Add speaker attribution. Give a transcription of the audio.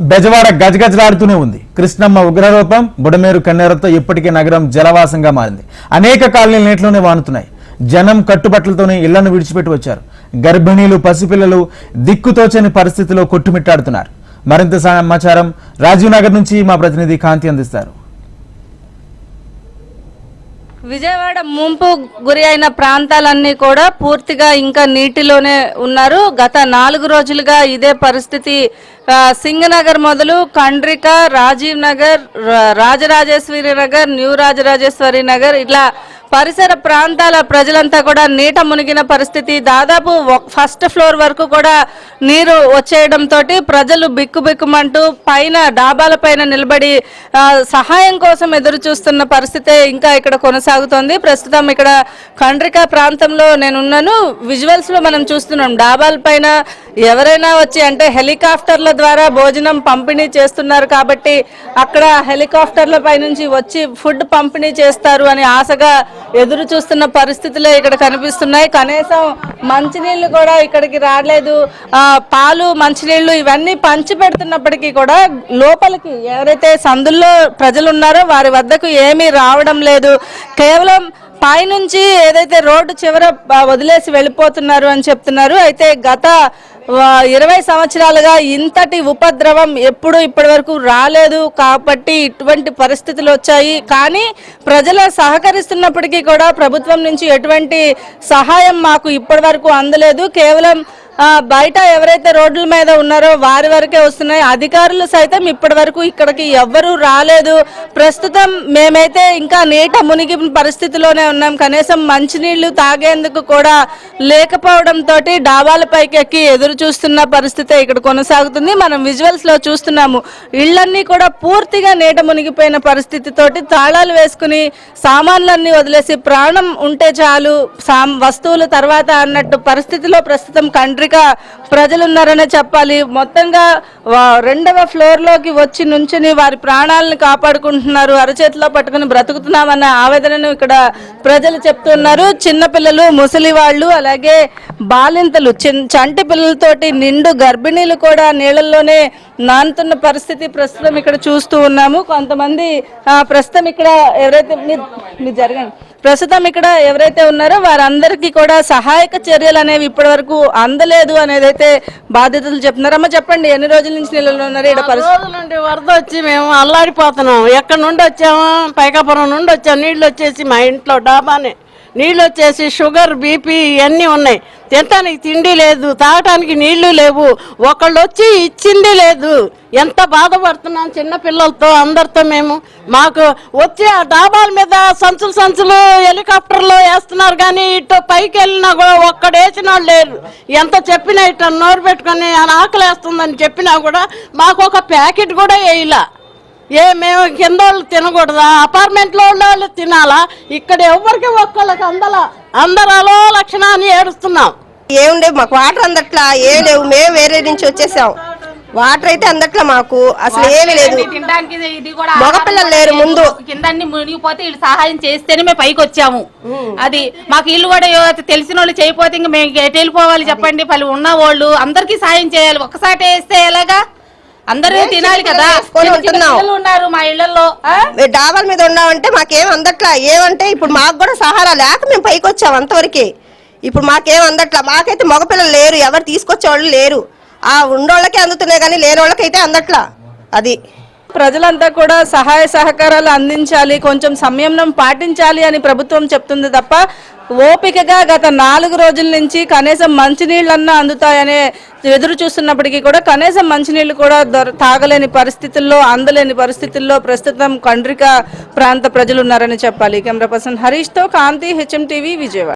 Speaker 1: బెజవాడ గజగజలాడుతూనే ఉంది. కృష్ణమ్మ ఉగ్రరూపం బుడమేరు కన్నెరతో ఇప్పటికే నగరం జలవాసంగా మారింది. అనేక కాలనీలు నీటిలోనే వానుతున్నాయి. జనం కట్టుబట్టలతోనే ఇళ్ళను విడిచిపెట్టి వచ్చారు. గర్భిణీలు పసిపిల్లలు దిక్కుతోచని పరిస్థితిలో కొట్టుమిట్టాడుతున్నారు. మరింత సమాచారం రాజీవ్ నగర్ నుంచి మా ప్రతినిధి కాంతి అందిస్తారు.
Speaker 2: విజయవాడ ముంపు గురి అయిన ప్రాంతాలన్నీ కూడా పూర్తిగా ఇంకా నీటిలోనే ఉన్నారు. గత నాలుగు రోజులుగా ఇదే పరిస్థితి. సింగనగర్ మొదలు కండ్రిక రాజీవ్ నగర్ రాజరాజేశ్వరి నగర్ న్యూ రాజరాజేశ్వరి నగర్ ఇట్లా పరిసర ప్రాంతాల ప్రజలంతా కూడా నీట మునిగిన పరిస్థితి. దాదాపు ఫస్ట్ ఫ్లోర్ వరకు కూడా నీరు వచ్చేయడంతో ప్రజలు బిక్కుబిక్కుమంటూ పైన డాబాల పైన నిలబడి సహాయం కోసం ఎదురు చూస్తున్న పరిస్థితే ఇంకా ఇక్కడ కొనసాగుతోంది. ప్రస్తుతం ఇక్కడ కండ్రిక ప్రాంతంలో నేనున్నాను. విజువల్స్లో మనం చూస్తున్నాం. డాబాల పైన ఎవరైనా వచ్చి అంటే హెలికాప్టర్ల ద్వారా భోజనం పంపిణీ చేస్తున్నారు కాబట్టి అక్కడ హెలికాప్టర్ల పైనుంచి వచ్చి ఫుడ్ పంపిణీ చేస్తారు అని ఆశగా ఎదురు చూస్తున్న పరిస్థితులే ఇక్కడ కనిపిస్తున్నాయి. కనీసం మంచినీళ్ళు కూడా ఇక్కడికి రాలేదు. పాలు మంచినీళ్ళు ఇవన్నీ పంచి పెడుతున్నప్పటికీ కూడా లోపలికి ఎవరైతే సందుల్లో ప్రజలు ఉన్నారో వారి వద్దకు ఏమీ రావడం లేదు. కేవలం పైనుంచి ఏదైతే రోడ్డు చివర వదిలేసి వెళ్ళిపోతున్నారు అని చెప్తున్నారు. అయితే గత ఇరవై సంవత్సరాలుగా ఇంతటి ఉపద్రవం ఎప్పుడు ఇప్పటి వరకు రాలేదు కాబట్టి ఇటువంటి పరిస్థితులు వచ్చాయి. కానీ ప్రజలు సహకరిస్తున్నప్పటికీ కూడా ప్రభుత్వం నుంచి ఎటువంటి సహాయం మాకు ఇప్పటి వరకు అందలేదు. కేవలం బయట ఎవరైతే రోడ్ల మీద ఉన్నారో వారి వరకే వస్తున్నాయి. అధికారులు సైతం ఇప్పటి వరకు ఇక్కడికి ఎవ్వరూ రాలేదు. ప్రస్తుతం మేమైతే ఇంకా నీట మునిగి పరిస్థితిలోనే ఉన్నాం. కనీసం మంచినీళ్ళు తాగేందుకు కూడా లేకపోవడంతో డాబాల పైకి ఎక్కి ఎదురు చూస్తున్న పరిస్థితి ఇక్కడ కొనసాగుతుంది. మనం విజువల్స్లో చూస్తున్నాము. ఇళ్ళన్నీ కూడా పూర్తిగా నీట మునిగిపోయిన పరిస్థితితోటి తాళాలు వేసుకుని సామాన్లన్నీ వదిలేసి ప్రాణం ఉంటే చాలు. వస్తువులు తర్వాత అన్నట్టు పరిస్థితిలో ప్రస్తుతం కండ్రిక ప్రజలు ఉన్నారనే చెప్పాలి. మొత్తంగా రెండవ ఫ్లోర్లోకి వచ్చి నుంచుని వారి ప్రాణాలను కాపాడుకుంటున్నారు. అరచేతిలో పట్టుకుని బ్రతుకుతున్నామన్న ఆవేదనను ఇక్కడ ప్రజలు చెప్తున్నారు. చిన్నపిల్లలు ముసలి వాళ్ళు అలాగే బాలింతలు చిన్- చంటి పిల్లలతోటి నిండు గర్భిణీలు కూడా నీళ్ళల్లోనే నానుతున్న పరిస్థితి ప్రస్తుతం ఇక్కడ చూస్తూ ఉన్నాము. కొంతమంది ప్రస్తుతం ఇక్కడ ఎవరైతే మీరు జరగండి. ప్రస్తుతం ఇక్కడ ఎవరైతే ఉన్నారో వారందరికీ కూడా సహాయక చర్యలు అనేవి ఇప్పటి వరకు అందలేదు అనేది అయితే బాధ్యతలు చెప్తున్నారు. అమ్మ చెప్పండి ఎన్ని రోజుల నుంచి నీళ్ళలో ఉన్నారు? ఇక్కడ పరిస్థితి?
Speaker 3: రోజుల నుండి వరద వచ్చి మేము అల్లాడిపోతున్నాం. ఎక్కడి నుండి వచ్చామో? పైకాపురం నుండి వచ్చాం. నీళ్ళు వచ్చేసి మా ఇంట్లో డాబానే. నీళ్ళు వచ్చేసి షుగర్ బీపీ ఇవన్నీ ఉన్నాయి. తినటానికి తిండి లేదు తాగటానికి నీళ్ళు లేవు. ఒకళ్ళు వచ్చి ఇచ్చింది లేదు. ఎంత బాధపడుతున్నాం చిన్న పిల్లలతో అందరితో మేము. మాకు వచ్చి ఆ డాబాల మీద సంచులు సంచులు హెలికాప్టర్లో వేస్తున్నారు కానీ ఇటు పైకి వెళ్ళినా కూడా ఒక్కడేసిన వాళ్ళు లేరు. ఎంత చెప్పినా ఇట్లా నోరు పెట్టుకొని ఆకలి వేస్తుందని చెప్పినా కూడా మాకు ఒక ప్యాకెట్ కూడా వేయలే. ఏ మేము కింద వాళ్ళు తినకూడదా? అపార్ట్మెంట్లో వాళ్ళు తినాలా? ఇక్కడ ఎవరికి ఒక్కళ్ళకి అందలా అందరాలో లక్షణాన్ని ఏడుస్తున్నాం.
Speaker 4: ఏం లేవు మాకు వాటర్ అందట్లా. ఏం లేవు. మేము వేరే నుంచి వచ్చేసాం. వాటర్ అయితే అందట్లా మాకు. అసలు ఏమీ లేదు. మగపిల్లలు లేరు ముందు.
Speaker 5: కింద మునిగిపోతే వీళ్ళు సహాయం చేస్తేనే మేము పైకి వచ్చాము. అది మాకు ఇల్లు కూడా తెలిసిన వాళ్ళు చేయకపోతే ఇంక మేము ఎటు వెళ్ళిపోవాలి చెప్పండి. పలు ఉన్న వాళ్ళు అందరికీ సాయం చేయాలి. ఒక్కసారి వేస్తే ఎలాగా? అందరూ తినాలి కదా. ఉన్నారు మా
Speaker 4: ఇళ్ళలో డాబాల మీద ఉన్నామంటే మాకేం అందట్లా? ఏమంటే ఇప్పుడు మాకు కూడా సహారా లేక మేము పైకి వచ్చాం అంతవరకే. ఇప్పుడు మాకేం అందట్లా? మాకైతే మగపిల్లలు లేరు ఎవరు తీసుకొచ్చే వాళ్ళు లేరు. ఆ ఉండోళ్ళకే అందుతున్నాయి కానీ లేని వాళ్ళకైతే అందట్లా? అది.
Speaker 2: ప్రజలంతా కూడా సహాయ సహకారాలు అందించాలి కొంచెం సంయమనం పాటించాలి అని ప్రభుత్వం చెప్తుంది తప్ప ఓపికగా గత నాలుగు రోజుల నుంచి కనీసం మంచినీళ్ళన్నా అందుతాయనే ఎదురు చూస్తున్నప్పటికీ కూడా కనీసం మంచినీళ్ళు కూడా దొర తాగలేని పరిస్థితుల్లో అందలేని పరిస్థితుల్లో ప్రస్తుతం కండ్రిక ప్రాంత ప్రజలు ఉన్నారని చెప్పాలి. కెమెరా పర్సన్ హరీష్తో కాంతి హెచ్ఎం టీవీ విజయవాడ.